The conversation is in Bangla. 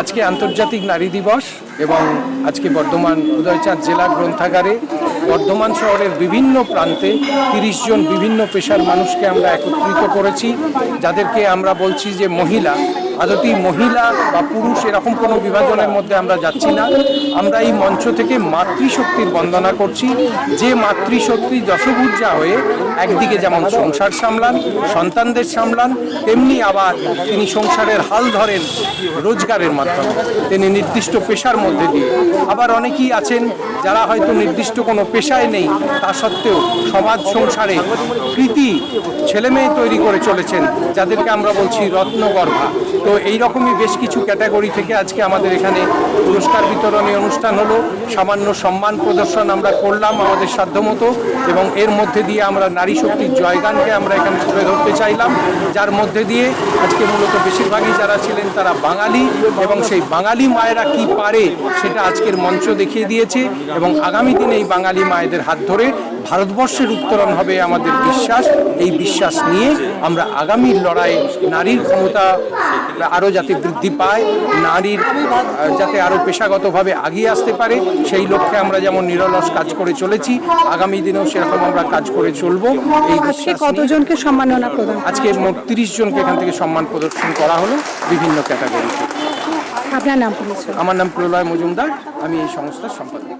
আজকে আন্তর্জাতিক নারী দিবস এবং আজকে বর্ধমান উদয়চাঁদ জেলা গ্রন্থাগারে বর্ধমান শহরের বিভিন্ন প্রান্তে তিরিশ জন বিভিন্ন পেশার মানুষকে আমরা একত্রিত করেছি, যাদেরকে আমরা বলছি যে মহিলা। আদতি মহিলা বা পুরুষ এরকম কোনো বিভাজনের মধ্যে আমরা যাচ্ছি না। আমরা এই মঞ্চ থেকে মাতৃশক্তির বন্দনা করছি। যে মাতৃশক্তি দশভূজা হয়ে একদিকে যেমন সংসার সামলান, সন্তানদের সামলান, তেমনি আবার তিনি সংসারের হাল ধরেন রোজগারের মাধ্যমে। তিনি নির্দিষ্ট পেশার মধ্যে দিয়ে। আবার অনেকেই আছেন যারা হয়তো নির্দিষ্ট কোনো পেশায় নেই, তা সত্ত্বেও সমাজ সংসারে কৃতি ছেলেমেয়ে তৈরি করে চলেছেন, যাদেরকে আমরা বলছি রত্নগর্ভা। তো এই রকমই বেশ কিছু ক্যাটাগরি থেকে আজকে আমাদের এখানে পুরস্কার বিতরণী অনুষ্ঠান হলো। সামান্য সম্মান প্রদর্শন আমরা করলাম আমাদের সাধ্যমতো এবং এর মধ্যে দিয়ে আমরা নারী শক্তির জয়গানকে আমরা এখানে তুলে ধরতে চাইলাম। যার মধ্যে দিয়ে আজকে মূলত বেশিরভাগই যারা ছিলেন তারা বাঙালি এবং সেই বাঙালি মায়েরা কি পারে সেটা আজকের মঞ্চ দেখিয়ে দিয়েছে এবং আগামী দিনে এই বাঙালি মায়েদের হাত ধরে ভারতবর্ষের উত্তরণ হবে আমাদের বিশ্বাস। এই বিশ্বাস নিয়ে আমরা আগামী লড়াই নারীর ক্ষমতা আরও যাতে বৃদ্ধি পায় নারীর যাতে আরও পেশাগতভাবে এগিয়ে আসতে পারে সেই লক্ষ্যে আমরা যেমন নিরলস কাজ করে চলেছি আগামী দিনেও সেরকম আমরা কাজ করে চলবো। এই আজকে কতজনকে সম্মাননা প্রদান আজকে মোট তিরিশ জনকে এখান থেকে সম্মান প্রদর্শন করা হলো বিভিন্ন ক্যাটাগরিতে। আপনার নাম আমার নাম প্রলয় মজুমদার আমি এই সংস্থার সম্পাদক।